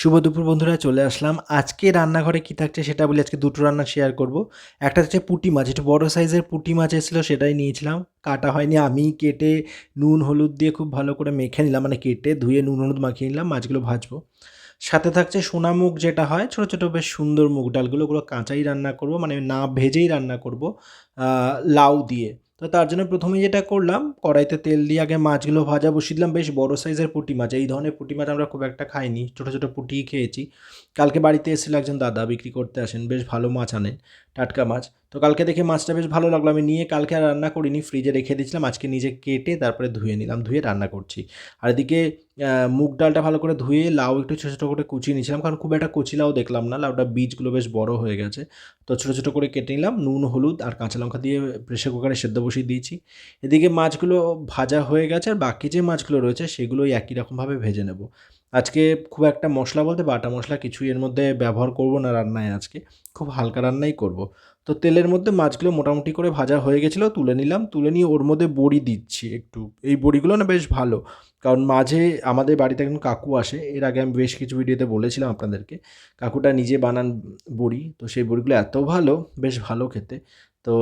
শুভ দুপুর বন্ধুরা, চলে আসলাম। আজকে রান্নাঘরে কি থাকছে সেটা বলে আজকে দুটো রান্না শেয়ার করব। একটা হচ্ছে পুঁটি মাছ, একটু বড় সাইজের পুঁটি মাছ এসেছিল, সেটাই নিয়েছিলাম। কাটা হয়নি, আমি কেটে নুন, হলুদ দিয়ে খুব ভালো করে মেখে নিলাম মানে কেটে ধুয়ে নুন, হলুদ মাখিয়ে নিলাম, মাছগুলো ভাজবো। সাথে থাকছে সোনা মুগ যেটা হয়, ছোটো ছোটো বেশ সুন্দর মুগ ডালগুলো, ওগুলো কাঁচাই রান্না করব মানে না ভেজেই রান্না করব লাউ দিয়ে। তো তার জন্য প্রথমে যেটা করলাম, কড়াইতে তেল দিয়ে আগে মাছগুলো ভাজা বসিয়ে দিলাম। বেশ বড় সাইজের পুঁটি মাছ। এই ধরনের পুঁটি মাছ আমরা খুব একটা খাইনি। ছোটো ছোটো পুঁটিই খেয়েছি। কালকে বাড়িতে এসেছিল একজন দাদা, বিক্রি করতে আসেন। বেশ ভালো মাছ আনেন, টাটকা মাছ। তো কালকে দেখে মাছটা বেশ ভালো লাগল। আমি নিয়ে কালকে আর রান্না করিনি, ফ্রিজে রেখে দিয়েছিলাম। আজকে নিজে কেটে তারপরে ধুয়ে নিলাম, ধুয়ে রান্না করছি। আর এদিকে মুগ ডালটা ভালো করে ধুয়ে লাউ একটু ছোটো ছোটো করে কুচিয়ে নিয়েছিলাম, কারণ খুব একটা কচি লাউ দেখলাম না, লাউটা বীজগুলো বেশ বড় হয়ে গেছে। তো ছোটো ছোটো করে কেটে নিলাম, নুন, হলুদ আর কাঁচা লঙ্কা দিয়ে প্রেশার কুকারে সেদ্ধ বসিয়ে দিয়েছি। এদিকে মাছগুলো ভাজা হয়ে গেছে আর বাকি যে মাছগুলো রয়েছে সেগুলোই একই রকমভাবে ভেজে নেব। আজকে খুব একটা মশলা বলতে বাটা মশলা কিছুই এর মধ্যে ব্যবহার করব না রান্নায় আজকে, খুব হালকা রান্নাই করব। তো তেলের মধ্যে মাছগুলো মোটামুটি করে ভাজা হয়ে গেছিল, তুলে নিলাম, তুলে নিয়ে ওর মধ্যে বড়ি দিচ্ছি একটু। এই বড়িগুলো না বেশ ভালো, কারণ মাঝে আমাদের বাড়িতে একজন কাকু আসে, এর আগে আমি বেশ কিছু ভিডিওতে বলেছিলাম আপনাদেরকে, কাকুটা নিজে বানান বড়ি, তো সেই বড়িগুলো এত ভালো, বেশ ভালো খেতে। তো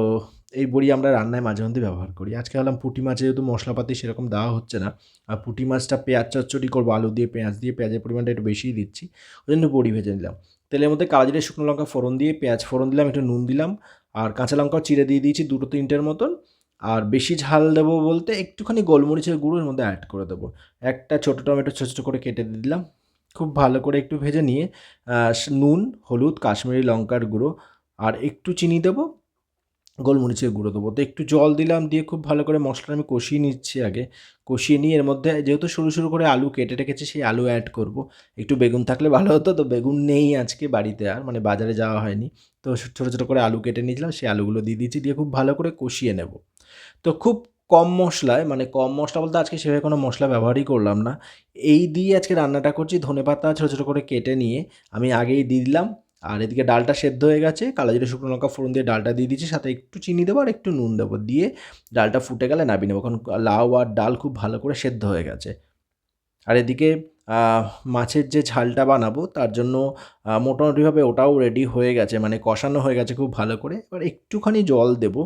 এই বড়ি আমরা রান্নায় মাঝে মধ্যে ব্যবহার করি। আজকে হলাম পুঁটি মাছে যেহেতু মশলাপাতি সেরকম দেওয়া হচ্ছে না, আর পুঁটি মাছটা পেঁয়াজ চচ্চড়ি করব, আলু দিয়ে পেঁয়াজ দিয়ে, পেঁয়াজের পরিমাণটা একটু বেশিই দিচ্ছি। ওই জন্য বড়ি ভেজে নিলাম। তেলের মধ্যে কালো জিরে শুকনো লঙ্কা ফোড়ন দিয়ে, পেঁয়াজ ফোড়ন দিলাম, একটু নুন দিলাম, আর কাঁচা লঙ্কাও চিড়ে দিয়ে দিয়েছি দুটো তিনটের মতন। আর বেশি ঝাল দেবো বলতে একটুখানি গোলমরিচের গুঁড়োর মধ্যে অ্যাড করে দেবো। একটা ছোটো টমেটো ছোটো ছোটো করে কেটে দিয়ে দিলাম। খুব ভালো করে একটু ভেজে নিয়ে নুন, হলুদ, কাশ্মীরি লঙ্কার গুঁড়ো, আর একটু চিনি দেবো। গোলমরিচের গুঁড়ো দেবো। তো একটু জল দিলাম, দিয়ে খুব ভালো করে মশলাটা আমি কষিয়ে নিচ্ছি আগে। কষিয়ে নিয়ে এর মধ্যে যেহেতু সরু সরু করে আলু কেটে রেখেছি, সেই আলু অ্যাড করব। একটু বেগুন থাকলে ভালো হতো তো, বেগুন নেই আজকে বাড়িতে আর মানে বাজারে যাওয়া হয়নি। তো ছোটো ছোটো করে আলু কেটে নিয়েছিলাম, সেই আলুগুলো দিয়ে দিয়েছি, দিয়ে খুব ভালো করে কষিয়ে নেব। তো খুব কম মশলায় মানে কম মশলা বলতে আজকে সেভাবে কোনো মশলা ব্যবহারই করলাম না। এই দিয়ে আজকে রান্নাটা করছি ধনে পাতা ছোটো ছোটো করে কেটে নিয়ে আমি আগেই দিয়ে দিলাম। আর এদিকে ডালটা সেদ্ধ হয়ে গেছে। কালো জিরে, শুকনো লঙ্কা, ফোড়ন দিয়ে ডালটা দিয়ে দিচ্ছি সাথে একটু চিনি দেবো আর একটু নুন দেবো। দিয়ে ডালটা ফুটে গেলে নামিয়ে নেব। কারণ লাউ আর ডাল খুব ভালো করে সেদ্ধ হয়ে গেছে। আর এদিকে মাছের যে ঝালটা বানাবো, তার জন্য মোটামুটিভাবে ওটাও রেডি হয়ে গেছে মানে কষানো হয়ে গেছে খুব ভালো করে। এবার একটুখানি জল দেব।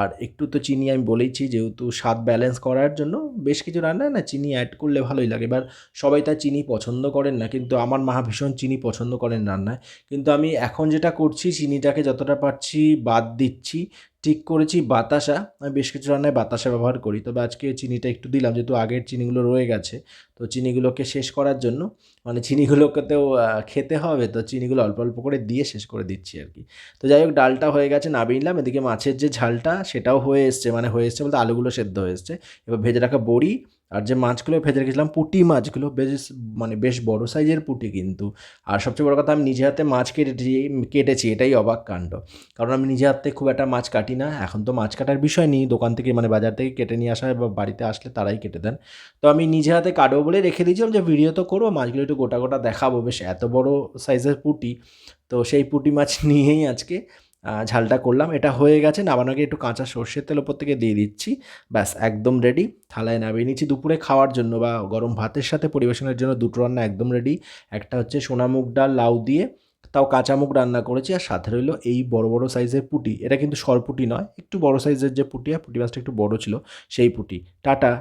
আর একটু তো চিনি আমি বলেইছি, যেহেতু স্বাদ ব্যালেন্স করার জন্য বেশ কিছু রান্নায় না, চিনি অ্যাড করলে ভালোই লাগে। এবার সবাই তার চিনি পছন্দ করেন না, কিন্তু আমার মা ভীষণ চিনি পছন্দ করেন রান্নায়। কিন্তু আমি এখন যেটা করছি, চিনিটাকে যতটা পারছি বাদ দিচ্ছি। ঠিক করেছি, বাতাসা। আমি বেশ কিছু রান্নায় বাতাসা ব্যবহার করি। তবে আজকে চিনিটা একটু দিলাম, যেহেতু আগের চিনিগুলো রয়ে গেছে। তো চিনিগুলোকে শেষ করার জন্য মানে চিনিগুলোকেতেও খেতে হবে। তো চিনিগুলো অল্প অল্প করে দিয়ে শেষ করে দিচ্ছি আর কি। তো যাই হোক, ডালটা হয়ে গেছে, নামিয়ে নিলাম। এদিকে মাছের যে ঝালটা, সেটাও হয়ে এসছে। মানে হয়ে এসছে বলতে আলুগুলো সেদ্ধ হয়ে এসছে। এবার ভেজে রাখা বড়ি আর যে মাছগুলো ভেজে রেখেছিলাম পুঁটি মাছগুলো বেশ মানে বেশ বড় সাইজের পুঁটি কিন্তু। আর সবচেয়ে বড় কথা, আমি নিজে হাতে মাছ কেটেছি কেটেছি, এটাই অবাক কাণ্ড। কারণ আমি নিজে হাতে খুব একটা মাছ কাটি না, এখন তো মাছ কাটার বিষয় নেই, দোকান থেকে মানে বাজার থেকে কেটে নিয়ে আসা হয় বা বাড়িতে আসলে তারাই কেটে দেন। তো আমি নিজে হাতে কাটবো বলে রেখে দিয়েছিলাম যে, ভিডিও তো করব মাছগুলো একটু গোটা গোটা দেখাবো। বেশ, এত বড় সাইজের পুঁটি, তো সেই পুঁটি মাছ নিয়েই আজকে ঝালটা করলাম। এটা হয়ে গেছে। নামানোর আগে একটু কাঁচা সর্ষের তেল ওপর থেকে দিয়ে দিচ্ছি। ব্যাস, একদম রেডি থালায় নামিয়ে নিচ্ছি দুপুরে খাওয়ার জন্য বা গরম ভাতের সাথে পরিবেশনের জন্য দুটো রান্না একদম রেডি একটা হচ্ছে সোনা মুগ ডাল, লাউ দিয়ে তাও কাঁচা মুগ রান্না করেছি। আর সাথে রইল এই বড় বড় সাইজের পুঁটি। এটা কিন্তু সরপুটি নয়, একটু বড় সাইজের যে পুঁটি, আর পুঁটি মাছটা একটু বড় ছিল, সেই পুঁটি। টাটা!